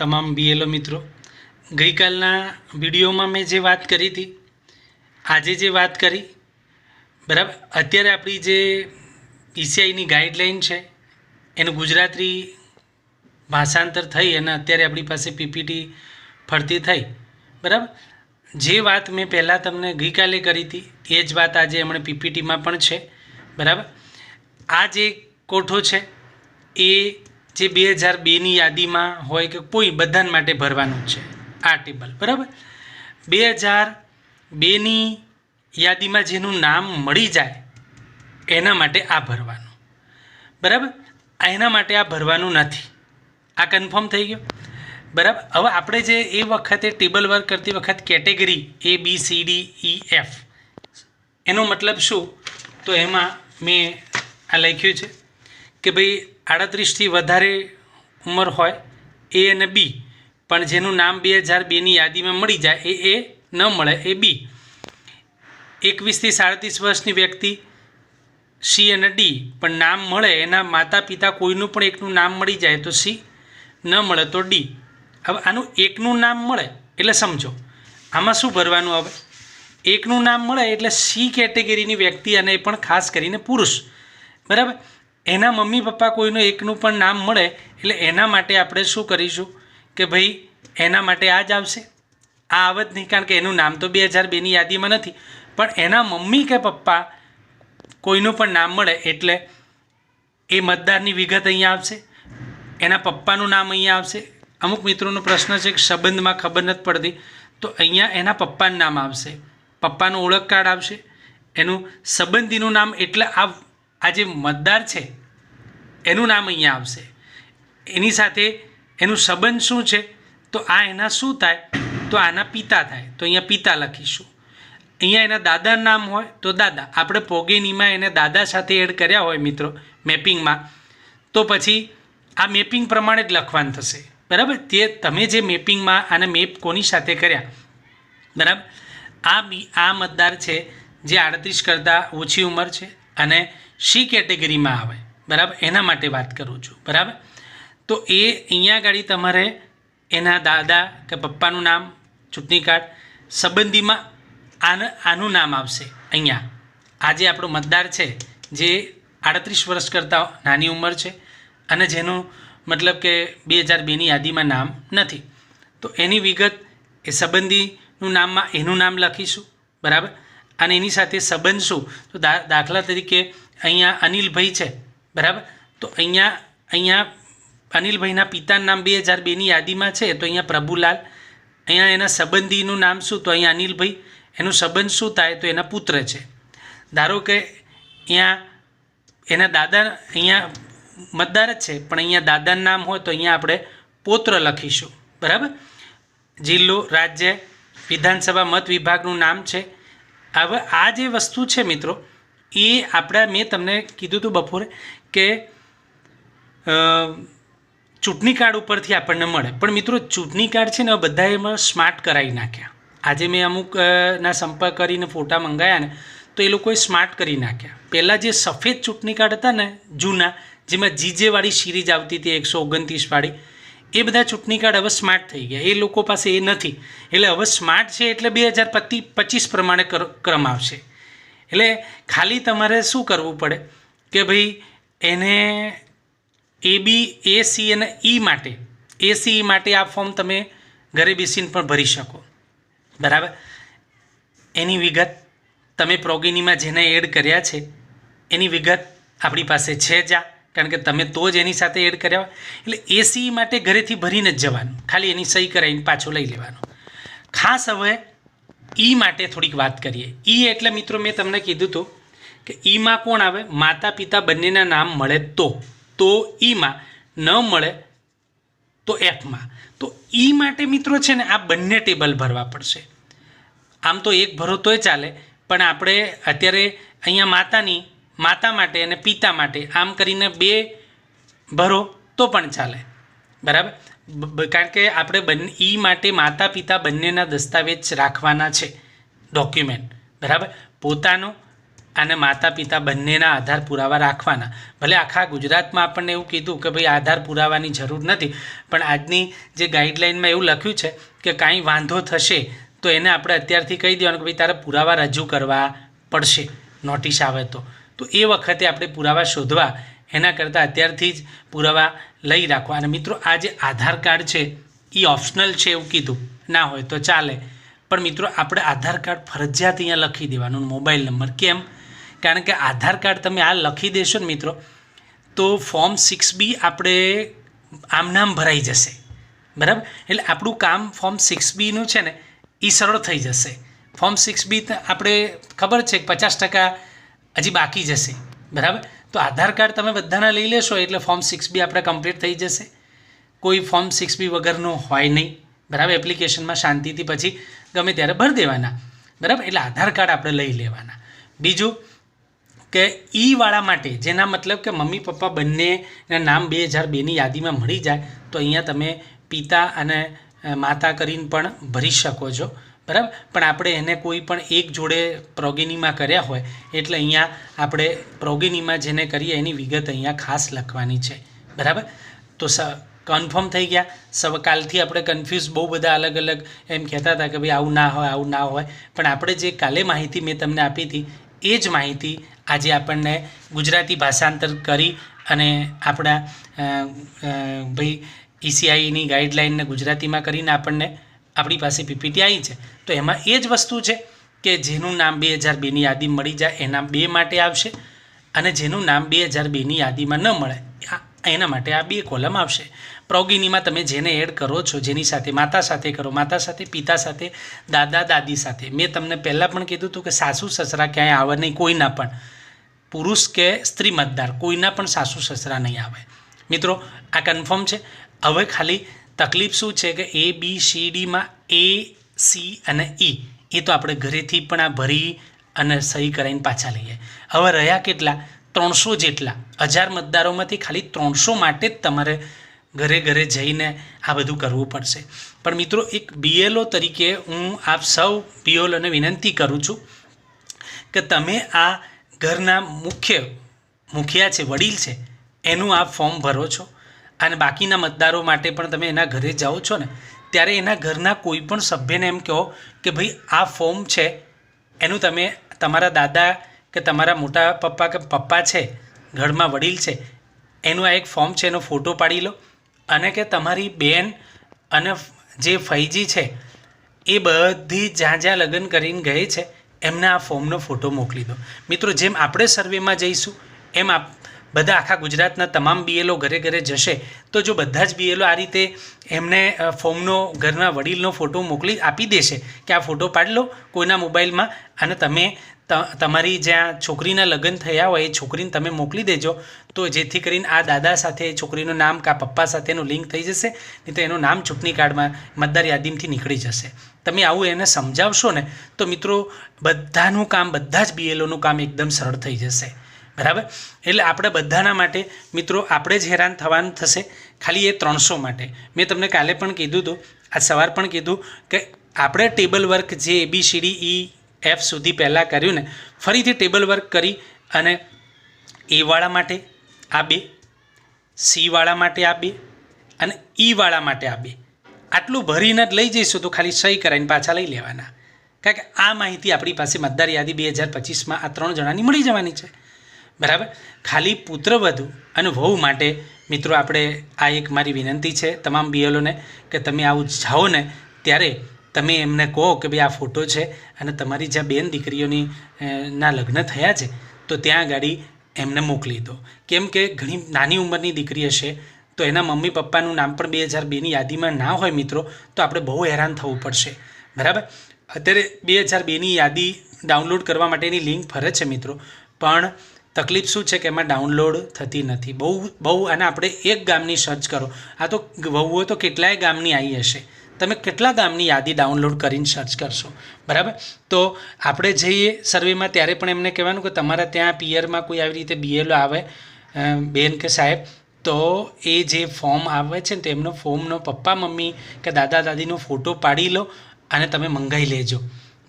તમામ બીએલઓ મિત્રો, ગઈકાલના વિડીયોમાં મેં જે વાત કરી હતી, આજે જે વાત કરી, બરાબર? અત્યારે આપણી જે ઈસીઆઈની ગાઈડલાઈન છે, એનું ગુજરાતી ભાષાંતર થઈ અને અત્યારે આપણી પાસે પીપીટી ફરતી થઈ, બરાબર? જે વાત મેં પહેલાં તમને ગઈકાલે કરી હતી, એ જ વાત આજે હમણાં પીપીટીમાં પણ છે, બરાબર? આ જે કોઠો છે, એ જે બે હજાર બેની યાદીમાં હોય કે કોઈ બધાને માટે ભરવાનું છે. આ ટેબલ, બરાબર? બે હજાર બેની યાદીમાં જેનું નામ મળી જાય, એના માટે આ ભરવાનું. બરાબર? એના માટે આ ભરવાનું નથી. આ કન્ફર્મ થઈ ગયો? બરાબર? હવે આપણે જે એ વખતે ટેબલ વર્ક કરતી વખત category A, B, C, D, E, F, એનો મતલબ શું? તો એમાં મેં આ લખ્યું છે કે ભાઈ આડત્રીસથી વધારે ઉંમર હોય, એ અને બી. પણ જેનું નામ બે હજાર બેની યાદીમાં મળી જાય, એ એ ન મળે, એ બી. એકવીસથી સાડત્રીસ વર્ષની વ્યક્તિ, સી અને ડી. પણ નામ મળે, એના માતા પિતા કોઈનું પણ એકનું નામ મળી જાય તો સી, ન મળે તો ડી. હવે આનું એકનું નામ મળે, એટલે સમજો. આમાં શું ભરવાનું હવે? એકનું નામ મળે એટલે સી કેટેગરીની વ્યક્તિ અને એ પણ ખાસ કરીને પુરુષ. બરાબર? એના મમ્મી પપ્પા કોઈનું એકનું પણ નામ મળે, એટલે એના માટે આપણે શું કરીશું કે ભાઈ એના માટે આ જ આવશે. આ આવત નહીં, કારણ કે એનું નામ તો બે હજાર બેની યાદીમાં નથી. પણ એના મમ્મી કે પપ્પા કોઈનું પણ નામ મળે, એટલે એ મતદારની વિગત અહીંયા આવશે. એના પપ્પાનું નામ અહીંયા આવશે. અમુક મિત્રોનો પ્રશ્ન છે કે સંબંધમાં ખબર નથી પડતી. તો અહીંયા એના પપ્પાનું નામ આવશે. પપ્પાનું ઓળખ કાર્ડ આવશે. એનું સંબંધીનું નામ, એટલે આ આ જે મતદાર છે, એનું નામ અહીંયા આવશે. એની સાથે એનું સંબંધ શું છે? તો આ એના શું થાય? તો આના પિતા થાય. તો અહીંયા પિતા લખીશું. અહીંયા એના દાદાનું નામ હોય તો દાદા. આપણે પોગેનીમાં એને દાદા સાથે એડ કર્યા હોય મિત્રો, મેપિંગમાં. તો પછી આ મેપિંગ પ્રમાણે જ લખવાનું થશે. બરાબર? તે તમે જે મેપિંગમાં આને મેપ કોની સાથે કર્યા? બરાબર? આ આ મતદાર છે જે આડત્રીસ કરતાં ઓછી ઉંમર છે અને સી કેટેગરીમાં આવે? બરાબર? એના માટે વાત કરું છું. બરાબર? તો એ અહીંયા ગાડી તમારે એના દાદા કે પપ્પાનું નામ, ચૂંટણી કાર્ડ, સંબંધીમાં આને, આનું નામ આવશે અહીંયા. આજે આપણો મતદાર છે જે આડત્રીસ વર્ષ કરતાં નાની ઉંમર છે અને જેનું મતલબ કે બે હજાર બેની યાદીમાં નામ નથી. તો એની વિગત એ સંબંધીનું નામમાં એનું નામ લખીશું. બરાબર? અને એની સાથે સંબંધ શું? તો દાખલા તરીકે અહીંયા અનિલભાઈ છે, બરાબર? તો અહીંયા અહીંયા અનિલભાઈના પિતાનું નામ બે હજાર બેની યાદીમાં છે, તો અહીંયા પ્રભુલાલ. અહીંયા એના સંબંધીનું નામ શું? તો અહીંયા અનિલભાઈ. એનું સંબંધ શું થાય? તો એના પુત્ર છે. ધારો કે અહીંયા એના દાદા, અહીંયા મતદાર જ છે, પણ અહીંયા દાદાનું નામ હોય તો અહીંયા આપણે પૌત્ર લખીશું, બરાબર? જિલ્લો, રાજ્ય, વિધાનસભા, મત વિભાગનું નામ છે. હવે આ જે વસ્તુ છે મિત્રો એ આપણા, મેં તમને કીધું હતું બપોરે કે ચૂંટણી કાર્ડ ઉપરથી આપણને મળે. પણ મિત્રો, ચૂંટણી કાર્ડ છે ને બધા એમાં સ્માર્ટ કરાવી નાખ્યા. આજે મેં અમુકના સંપર્ક કરીને ફોટા મંગાવ્યા ને, તો એ લોકોએ સ્માર્ટ કરી નાખ્યા. પહેલાં જે સફેદ ચૂંટણી કાર્ડ હતા ને, જૂના, જેમાં જીજેવાળી સિરીઝ આવતી હતી, એકસો ઓગણત્રીસવાળી એ બધા ચૂંટણી કાર્ડ હવે સ્માર્ટ થઈ ગયા. એ લોકો પાસે એ નથી. એટલે હવે સ્માર્ટ છે એટલે બે હજાર પચી પચીસ પ્રમાણે કર- ક્રમ આવશે. એટલે ખાલી તમારે શું કરવું પડે? કે ભાઈ એને એ બી, એ સી અને ઈ માટે, એ સી માટે આ ફોર્મ તમે ઘરે બેસીને પણ ભરી શકો. બરાબર? એની વિગત તમે પ્રોગિનીમાં જેને એડ કર્યા છે, એની વિગત આપણી પાસે છે જ આ કારણ કે તમે તો જ એની સાથે એડ કર્યા એટલે એસી માટે ઘરેથી ભરીને જ જવાનું. ખાલી એની સહી કરાવીને પાછું લઈ લેવાનું. ખાસ હવે ઈ માટે થોડીક વાત કરીએ. ઈ એટલે મિત્રો મેં તમને કીધું હતું કે ઈમાં કોણ આવે? માતા પિતા બંનેના નામ મળે તો. તો ઈમાં ન મળે તો એફમાં તો ઈ માટે મિત્રો છે ને આ બંને ટેબલ ભરવા પડશે. આમ તો એક ભરો તોય ચાલે, પણ આપણે અત્યારે અહીંયા માતાની, માતા માટે અને પિતા માટે આમ કરીને બે ભરો તો પણ ચાલે. બરાબર? કારણ કે આપણે બંને, ઈ માટે માતા પિતા બંનેના દસ્તાવેજ રાખવાના છે ડોક્યુમેન્ટ બરાબર? પોતાનો અને માતા પિતા બંનેના આધાર પુરાવા રાખવાના. ભલે આખા ગુજરાતમાં આપણને એવું કીધું કે ભાઈ આધાર પુરાવાની જરૂર નથી, પણ આજની જે ગાઈડલાઇનમાં એવું લખ્યું છે કે કાંઈ વાંધો થશે, તો એને આપણે અત્યારથી કહી દેવાનું કે ભાઈ તારે પુરાવા રજૂ કરવા પડશે, નોટિસ આવે તો. તો એ વખતે આપણે પુરાવા શોધવા, એના કરતાં અત્યારથી જ પુરાવા લઈ રાખો. અને મિત્રો, આ જે આધાર કાર્ડ છે એ ઓપ્શનલ છે એવું કીધું. ના હોય તો ચાલે. પણ મિત્રો, આપણે આધાર કાર્ડ ફરજિયાત અહીંયા લખી દેવાનું, મોબાઈલ નંબર. કેમ? કારણ કે આધાર કાર્ડ તમે આ લખી દેશો ને મિત્રો, તો ફોર્મ સિક્સ બી આપણે આમ નામ ભરાઈ જશે. બરાબર? એટલે આપણું કામ ફોર્મ સિક્સ બીનું છે ને એ સરળ થઈ જશે. ફોર્મ સિક્સ બી આપણે, ખબર છે પચાસ ટકા હજી બાકી જશે. બરાબર? તો આધાર કાર્ડ તમે બધાના લઈ લેશો, એટલે ફોર્મ સિક્સ બી આપણે કમ્પ્લીટ થઈ જશે. કોઈ ફોર્મ સિક્સ બી વગરનું હોય નહીં. બરાબર? એપ્લિકેશનમાં શાંતિથી પછી ગમે ત્યારે ભરી દેવાના. બરાબર? એટલે આધાર કાર્ડ આપણે લઈ લેવાના. બીજું કે ઈવાળા માટે, જેના મતલબ કે મમ્મી પપ્પા બંનેના નામ બે હજાર બેની યાદીમાં મળી જાય, તો અહીંયા તમે પિતા અને માતા કરીને પણ ભરી શકો છો. બરાબર? પણ આપણે એને કોઈ પણ એક જોડે પ્રોગિનીમાં કર્યા હોય, એટલે અહીંયા આપણે પ્રોગિનીમાં જેને કરીએ એની વિગત અહીંયા ખાસ લખવાની છે. બરાબર? તો સ કન્ફર્મ થઈ ગયા. સવકાલથી આપણે કન્ફ્યુઝ બહુ બધા અલગ અલગ એમ કહેતા હતા કે ભાઈ આવું ના હોય, આવું ના હોય. પણ આપણે જે કાલે માહિતી મેં તમને આપી હતી, એ જ માહિતી આજે આપણને ગુજરાતી ભાષાંતર કરી અને આપણા ભાઈ ઈસીઆઈની ગાઈડલાઇનને ગુજરાતીમાં કરીને આપણને આપણી પાસે પીપીટી આવી છે. તો એમાં એ જ વસ્તુ છે કે જેનું નામ બે હજાર બેની યાદી મળી જાય, એના બે માટે આવશે અને જેનું નામ બે હજાર બેની યાદીમાં ન મળે એના માટે આ બે કોલમ આવશે. પ્રોગિનીમાં તમે જેને એડ કરો છો, જેની સાથે, માતા સાથે કરો, માતા સાથે, પિતા સાથે, દાદા, દાદી સાથે. મેં તમને પહેલાં પણ કીધું હતું કે સાસુ, સસરા ક્યાંય આવે નહીં, કોઈના પણ. પુરુષ કે સ્ત્રી મતદાર, કોઈના પણ સાસુ, સસરા નહીં આવે. મિત્રો, આ કન્ફર્મ છે. હવે ખાલી તકલીફ શું છે કે એ બી સી ડીમાં એ સી અને ઈ એ તો આપણે ઘરેથી પણ આ ભરી અને સહી કરાવીને પાછા લઈએ. હવે રહ્યા કેટલા? ત્રણસો જેટલા. હજાર મતદારોમાંથી ખાલી ત્રણસો માટે જ તમારે ઘરે ઘરે જઈને આ બધું કરવું પડશે. પણ મિત્રો, એક બીએલઓ તરીકે હું આપ સૌ બીએલઓને વિનંતી કરું છું કે તમે આ ઘરના મુખ્ય, મુખિયા છે, વડીલ છે, એનું આ ફોર્મ ભરો છો. અને બાકીના મતદારો માટે પણ તમે એના ઘરે જાઓ છો ને, ત્યારે એના ઘરના કોઈ પણ સભ્યને એમ કહો કે ભાઈ આ ફોર્મ છે, એનું તમે તમારા દાદા કે તમારા મોટા પપ્પા કે પપ્પા છે, ઘરમાં વડીલ છે, એનું આ એક ફોર્મ છે, એનો ફોટો પાડી લો. અને કે તમારી બેન અને જે ફૈજી છે, એ બધી જ્યાં જ્યાં લગ્ન કરીને ગઈ છે, એમને આ ફોર્મનો ફોટો મોકલી દો. મિત્રો, જેમ આપણે સર્વેમાં જઈશું, એમ આપ બધા આખા ગુજરાતના તમામ બીએલઓ ઘરે ઘરે જશે, તો જો બધા જ બીએલઓ આ રીતે એમને ફોર્મનો, ઘરના વડીલનો ફોટો મોકલી આપી દેશે, કે આ ફોટો પાડી લો કોઈના મોબાઈલમાં અને તમે તમારી જ્યાં છોકરીના લગ્ન થયા હોય એ છોકરીને તમે મોકલી દેજો, તો જેથી કરીને આ દાદા સાથે, છોકરીનું નામ કા પપ્પા સાથેનું લિંક થઈ જશે, નહીં તો એનું નામ ચૂંટણી કાર્ડમાં મતદાર યાદીમાંથી નીકળી જશે. તમે આવું એને સમજાવશો ને, તો મિત્રો, બધાનું કામ, બધા જ બીએલઓનું કામ એકદમ સરળ થઈ જશે. બરાબર? એટલે આપણે બધાના માટે, મિત્રો, આપણે જ હેરાન થવાનું થશે ખાલી એ ત્રણસો માટે. મેં તમને કાલે પણ કીધું હતું આ સવાર પણ કીધું કે આપણે ટેબલ વર્ક જે A B C D E F સુધી પહેલાં કર્યું ને, ફરીથી ટેબલ વર્ક કરી અને એવાળા માટે આ બે સીવાળા માટે આ બે અને ઈવાળા માટે આ બે. આટલું ભરીને જ લઈ જઈશું તો ખાલી સહી કરાવીને પાછા લઈ લેવાના. કારણ કે આ માહિતી આપણી પાસે મતદાર યાદી બે હજાર પચીસમાં આ ત્રણ જણાની મળી જવાની છે. બરાબર? ખાલી પુત્રવધુ અને વહુ માટે, મિત્રો, આપણે આ એક મારી વિનંતી છે તમામ બીએલોને કે તમે આવું જાઓ ને ત્યારે તમે એમને કહો કે ભાઈ આ ફોટો છે અને તમારી જ્યાં બેન દીકરીઓની ના લગ્ન થયા છે, તો ત્યાં ગાડી એમને મોકલી દો. કેમ કે ઘણી નાની ઉંમરની દીકરી હશે, તો એના મમ્મી પપ્પાનું નામ પણ બે હજાર બેની યાદીમાં ના હોય મિત્રો, તો આપણે બહુ હેરાન થવું પડશે. બરાબર? અત્યારે બે હજાર બેની યાદી ડાઉનલોડ કરવા માટેની લિંક ફરે છે મિત્રો, પણ તકલીફ શું છે કે એમાં ડાઉનલોડ થતી નથી? બહુ બહુ અને આપણે એક ગામની સર્ચ કરો. આ તો વહુઓ તો કેટલાય ગામની આવી હશે. તમે કેટલા ગામની યાદી ડાઉનલોડ કરીને સર્ચ કરશો? બરાબર? તો આપણે જઈએ સર્વેમાં ત્યારે પણ એમને કહેવાનું કે તમારા ત્યાં પિયરમાં કોઈ આવી રીતે બીએલઓ આવે બેન કે સાહેબ, તો એ જે ફોર્મ આવે છે ને, તો એમનો ફોર્મનો પપ્પા, મમ્મી કે દાદા, દાદીનો ફોટો પાડી લો અને તમે મંગાવી લેજો.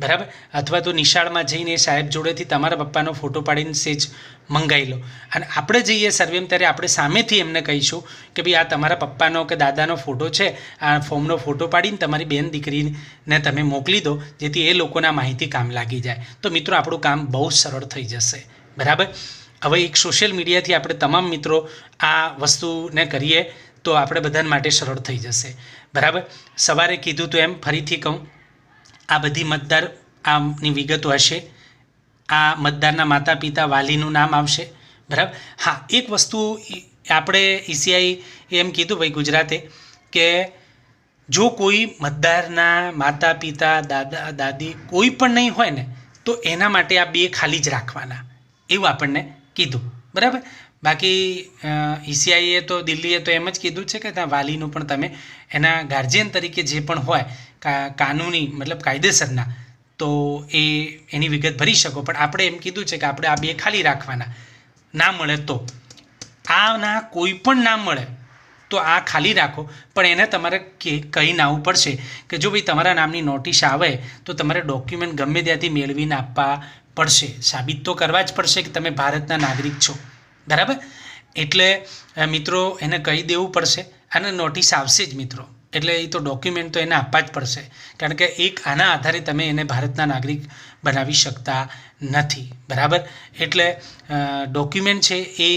બરાબર? અથવા તો નિશાળમાં જઈને સાહેબ જોડેથી તમારા પપ્પાનો ફોટો પાડીને સેજ મંગાવી લો. અને આપણે જઈએ સર્વેમ ત્યારે આપણે સામેથી એમને કહીશું કે ભાઈ આ તમારા પપ્પાનો કે દાદાનો ફોટો છે, આ ફોર્મનો ફોટો પાડીને તમારી બેન દીકરીને તમે મોકલી દો, જેથી એ લોકોના માહિતી કામ લાગી જાય. તો મિત્રો, આપણું કામ બહુ સરળ થઈ જશે. બરાબર? હવે એક સોશિયલ મીડિયાથી આપણે તમામ મિત્રો આ વસ્તુને કરીએ, તો આપણે બધાને માટે સરળ થઈ જશે. બરાબર? સવારે કીધું તો એમ, ફરીથી કહું. આ બધી મતદાર આમની વિગતો હશે. આ મતદારના માતા પિતા વાલીનું નામ આવશે. બરાબર? હા, એક વસ્તુ આપણે ઈસીઆઈ એમ કીધું ભાઈ ગુજરાતે કે જો કોઈ મતદારના માતા પિતા દાદા, દાદી કોઈ પણ નહીં હોય ને, તો એના માટે આ બે ખાલી જ રાખવાના. એવું આપણને કીધું. બરાબર? બાકી ઈસીઆઈએ તો, દિલ્હીએ તો એમ જ કીધું છે કે ત્યાં વાલીનું પણ તમે એના ગાર્જિયન તરીકે જે પણ હોય કાનૂની, મતલબ કાયદેસરના, તો એ એની વિગત ભરી શકો. પણ આપણે એમ કીધું છે કે આપણે આ બે ખાલી રાખવાના. ના મળે તો. આના કોઈ પણ ના મળે, તો આ ખાલી રાખો. પણ એને તમારે કે કહીને આવવું પડશે કે જો ભાઈ તમારા નામની નોટિસ આવે, તો તમારે ડોક્યુમેન્ટ ગમે ત્યાંથી મેળવીને આપવા પડશે. સાબિત તો કરવા જ પડશે કે તમે ભારતના નાગરિક છો. બરાબર? એટલે મિત્રો, એને કહી દેવું પડશે અને નોટિસ આવશે જ, મિત્રો. એટલે એ તો ડોક્યુમેન્ટ તો એને આપવા જ પડશે. કારણ કે એક આના આધારે તમે એને ભારતના નાગરિક બનાવી શકતા નથી. બરાબર? એટલે ડોક્યુમેન્ટ છે એ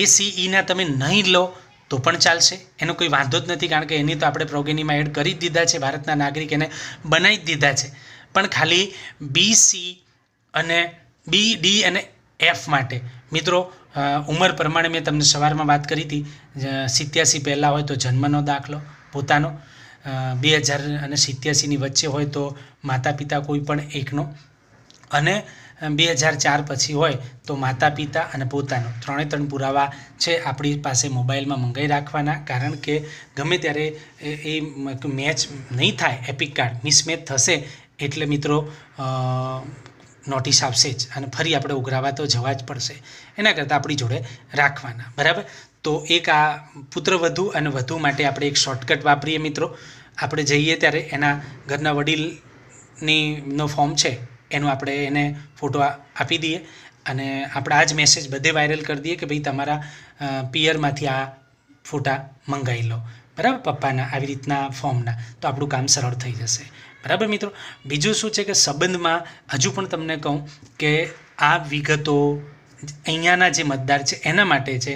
એ સીઈના તમે નહીં લો તો પણ ચાલશે. એનો કોઈ વાંધો જ નથી કારણ કે એની તો આપણે પ્રોગેનીમાં એડ કરી જ દીધા છે. ભારતના નાગરિક એને બનાવી જ દીધા છે. પણ ખાલી બી સી અને બી ડી અને એફ માટે. મિત્રો ઉંમર પ્રમાણે મેં તમને સવારમાં વાત કરી હતી. સિત્યાસી પહેલાં હોય તો જન્મનો દાખલો. પોતાનો બે હજાર અને સિત્યાસીની વચ્ચે હોય તો માતા પિતા કોઈ પણ એકનો. અને બે હજાર ચાર પછી હોય તો માતા પિતા અને પોતાનો. ત્રણે ત્રણ પુરાવા છે આપણી પાસે મોબાઈલમાં મંગાવી રાખવાના. કારણ કે ગમે ત્યારે એ મેચ નહીં થાય, એપિક કાર્ડ મિસમેચ થશે, એટલે મિત્રો નોટિસ આવશે જ. અને ફરી આપણે ઉઘરાવા તો જવા જ પડશે. એના કરતાં આપણી જોડે રાખવાના. બરાબર? તો એક આ પુત્રવધુ અને વધુ માટે આપણે એક શોર્ટકટ વાપરીએ મિત્રો. આપણે જઈએ ત્યારે એના ઘરના વડીલની નો ફોર્મ છે, એનો આપણે એને ફોટો આપી દઈએ. અને આપણે આ જ મેસેજ બધે વાયરલ કરી દઈએ કે ભાઈ તમારા પિયરમાંથી આ ફોટા મંગાવી લો. બરાબર? પપ્પાના, આવી રીતના ફોર્મના તો આપણું કામ સરળ થઈ જશે. બરાબર મિત્રો? બીજું શું છે કે સંબંધમાં હજુ પણ તમને કહું કે આ વિગતો, અહીંયાના જે મતદાર છે, એના માટે છે.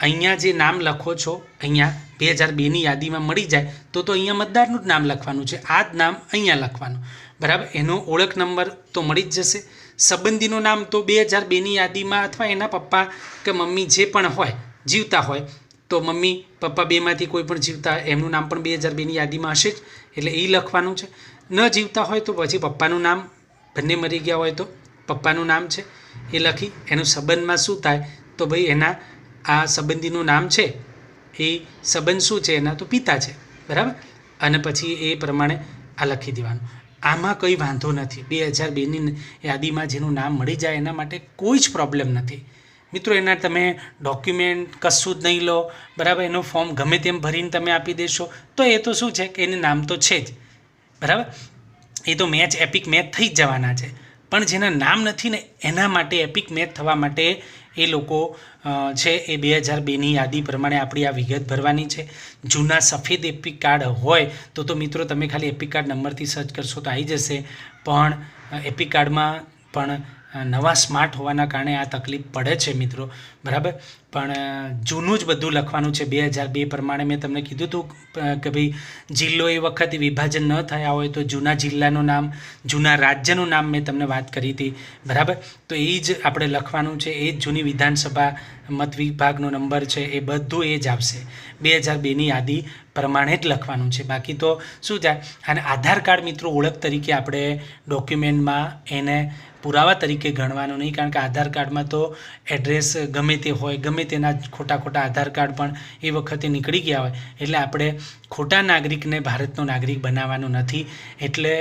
અહીંયા જે નામ લખો છો, અહીંયા બે હજાર બેની યાદીમાં મળી જાય, તો તો અહીંયા મતદારનું જ નામ લખવાનું છે. આ જ નામ અહીંયા લખવાનું. બરાબર? એનો ઓળખ નંબર તો મળી જ જશે. સંબંધીનું નામ તો બે હજાર બેની યાદીમાં અથવા એના પપ્પા કે મમ્મી જે પણ હોય, જીવતા હોય, તો મમ્મી પપ્પા બેમાંથી કોઈ પણ જીવતા એમનું નામ પણ બે હજાર બેની યાદીમાં હશે જ. એટલે એ લખવાનું છે. ન જીવતા હોય તો પછી પપ્પાનું નામ, બંને મરી ગયા હોય તો પપ્પાનું નામ છે. એ લખી, એનું સંબંધમાં શું થાય? તો ભાઈ એના આ સંબંધીનું નામ છે? એ સંબંધ શું છે? એના તો પિતા છે. બરાબર? અને પછી એ પ્રમાણે આ લખી દેવાનું. આમાં કંઈ વાંધો નથી. બે હજાર બેની યાદીમાં જેનું નામ મળી જાય એના માટે કોઈ જ પ્રોબ્લેમ નથી. મિત્રો, એના તમે ડોક્યુમેન્ટ કશું જ નહીં લો. બરાબર? એનું ફોર્મ ગમે તેમ ભરીને તમે આપી દેશો. તો એ તો શું છે કે એને નામ તો છે જ. બરાબર? એ તો મેચ એપિક મેચ થઈ જ જવાના છે. પણ જેના નામ નથી ને એના માટે એપિક મેચ થવા માટે એ લોકો છે એ બે હજાર બેની યાદી પ્રમાણે આપણી આ વિગત ભરવાની છે. જૂના સફેદ એપિક કાર્ડ હોય તો તો મિત્રો તમે ખાલી એપિક કાર્ડ નંબરથી સર્ચ કરશો તો આવી જશે. પણ એપી કાર્ડમાં પણ નવા સ્માર્ટ હોવાના કારણે આ તકલીફ પડે છે મિત્રો. બરાબર? પણ જૂનું જ બધું લખવાનું છે બે હજાર બે પ્રમાણે. મેં તમને કીધું હતું કે ભાઈ જિલ્લો એ વખતે વિભાજન ન થયા હોય તો જૂના જિલ્લાનું નામ, જૂના રાજ્યનું નામ મેં તમને વાત કરી હતી. બરાબર? તો એ જ આપણે લખવાનું છે. એ જ જૂની વિધાનસભા મત વિભાગનો નંબર છે. એ બધું એ જ આવશે. બે હજાર બેની યાદી પ્રમાણે જ લખવાનું છે. બાકી તો શું જાય? અને આધાર કાર્ડ મિત્રો ઓળખ તરીકે આપણે ડોક્યુમેન્ટમાં એને પુરાવા તરીકે ગણવાનું નહીં, કારણ કે આધાર કાર્ડમાં તો એડ્રેસ ગમે તે હોય, ગમે તેના ખોટા ખોટા આધાર કાર્ડ પણ એ વખતે નીકળી ગયા હોય. એટલે આપણે ખોટા નાગરિકને ભારતનો નાગરિક બનાવવાનો નથી. એટલે